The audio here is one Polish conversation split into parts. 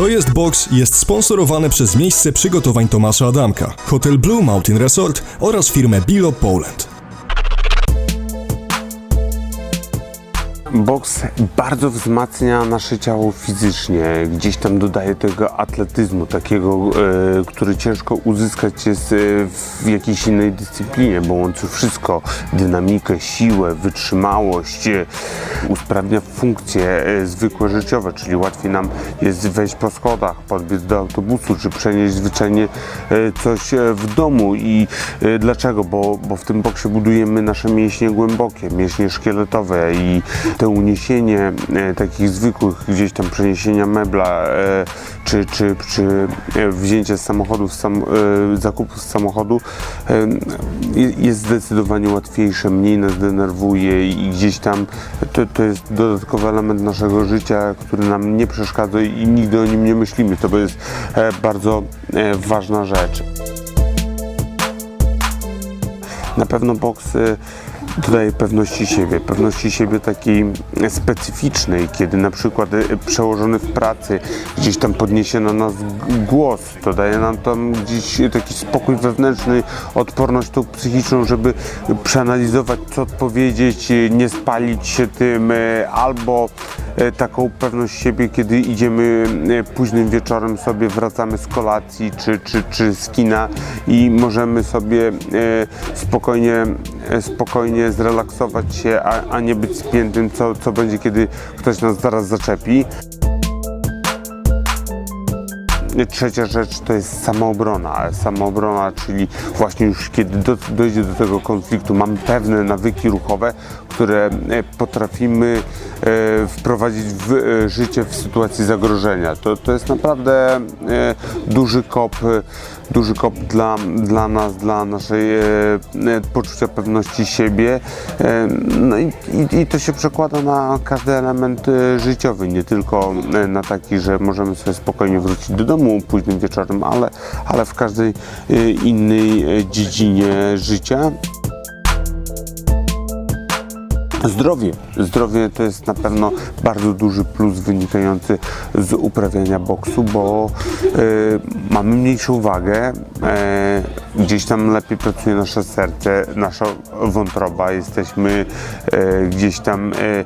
To jest Box jest sponsorowany przez miejsce przygotowań Tomasza Adamka, Hotel Blue Mountain Resort oraz firmę Bilo Poland. Boks bardzo wzmacnia nasze ciało fizycznie, gdzieś tam dodaje tego atletyzmu, takiego, e, który ciężko uzyskać jest e, w jakiejś innej dyscyplinie, bo łączy wszystko, dynamikę, siłę, wytrzymałość, e, usprawnia funkcje e, zwykłe życiowe, czyli łatwiej nam jest wejść po schodach, podbiec do autobusu, czy przenieść zwyczajnie coś w domu i dlaczego? Bo, bo w tym boksie budujemy nasze mięśnie głębokie, mięśnie szkieletowe i te uniesienie e, takich zwykłych gdzieś tam przeniesienia mebla e, czy, czy, czy e, wzięcie z samochodu, z sam, zakupu z samochodu je- jest zdecydowanie łatwiejsze, mniej nas denerwuje i gdzieś tam to, to jest dodatkowy element naszego życia, który nam nie przeszkadza i nigdy o nim nie myślimy. To jest bardzo ważna rzecz. Na pewno boks dodaje pewności siebie, pewności siebie takiej specyficznej, kiedy na przykład y, przełożony w pracy gdzieś tam podniesie na nas głos, to daje nam tam gdzieś taki spokój wewnętrzny, odporność tą psychiczną, żeby przeanalizować, co odpowiedzieć, y, nie spalić się tym, y, albo taką pewność siebie, kiedy idziemy y, późnym wieczorem sobie, wracamy z kolacji czy, czy, czy z kina i możemy sobie e, spokojnie, e, spokojnie zrelaksować się, a, a nie być spiętym, co, co będzie, kiedy ktoś nas zaraz zaczepi. Trzecia rzecz to jest samoobrona. Samoobrona, czyli właśnie już kiedy do, dojdzie do tego konfliktu, mamy pewne nawyki ruchowe, które e, potrafimy e, wprowadzić w e, życie w sytuacji zagrożenia. To, to jest naprawdę e, duży kop, e, duży kop dla, dla nas, dla naszej e, e, poczucia pewności siebie. E, no i, i, i to się przekłada na każdy element e, życiowy, nie tylko e, na taki, że możemy sobie spokojnie wrócić do domu późnym wieczorem, ale, ale w każdej e, innej e, dziedzinie życia. Zdrowie. Zdrowie to jest na pewno bardzo duży plus wynikający z uprawiania boksu, bo e, mamy mniejszą wagę, e, gdzieś tam lepiej pracuje nasze serce, nasza wątroba, jesteśmy e, gdzieś tam e,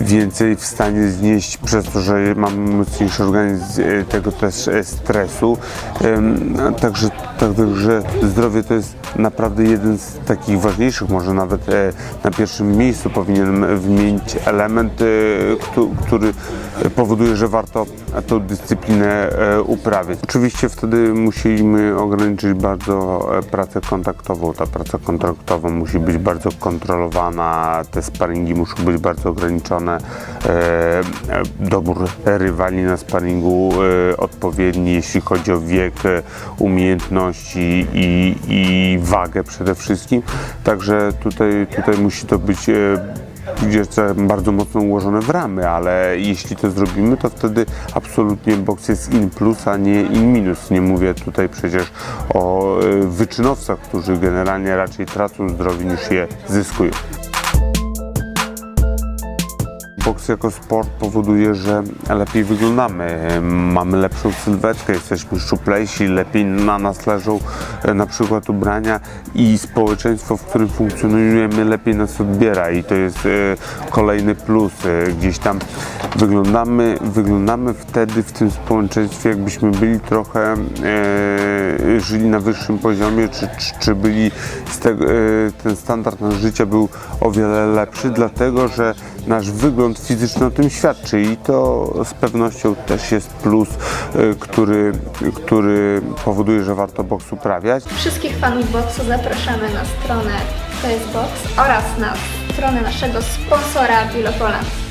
więcej w stanie znieść przez to, że mamy mocniejszy organizm e, tego też e, stresu. A Także, także zdrowie to jest naprawdę jeden z takich ważniejszych, może nawet e, na pierwszym miejscu powinienem wymienić element, e, któ- który powoduje, że warto tą dyscyplinę e, uprawiać. Oczywiście wtedy musimy ograniczyć bardzo e, pracę kontaktową. Ta praca kontaktowa musi być bardzo kontrolowana, te sparingi muszą być bardzo ograniczone, e, dobór rywali na sparingu odpowiedni, jeśli chodzi o wiek, umiejętności i, i wagę przede wszystkim. Także tutaj, tutaj musi to być e, tam bardzo mocno ułożone w ramy, ale jeśli to zrobimy, to wtedy absolutnie boks jest in plus, a nie in minus. Nie mówię tutaj przecież o e, wyczynowcach, którzy generalnie raczej tracą zdrowie niż je zyskują. Boks jako sport powoduje, że lepiej wyglądamy, mamy lepszą sylwetkę, jesteśmy szczuplejsi, lepiej na nas leżą e, na przykład ubrania i społeczeństwo, w którym funkcjonujemy, lepiej nas odbiera i to jest e, kolejny plus. E, Gdzieś tam wyglądamy, wyglądamy wtedy w tym społeczeństwie, jakbyśmy byli trochę, żyli na wyższym poziomie, czy, czy, czy byli tego, ten standard życia był o wiele lepszy, dlatego że nasz wygląd fizyczny o tym świadczy i to z pewnością też jest plus, e, który, który powoduje, że warto boks uprawiać. Wszystkich fanów boksu zapraszamy na stronę To Box oraz na stronę naszego sponsora Bilopoland.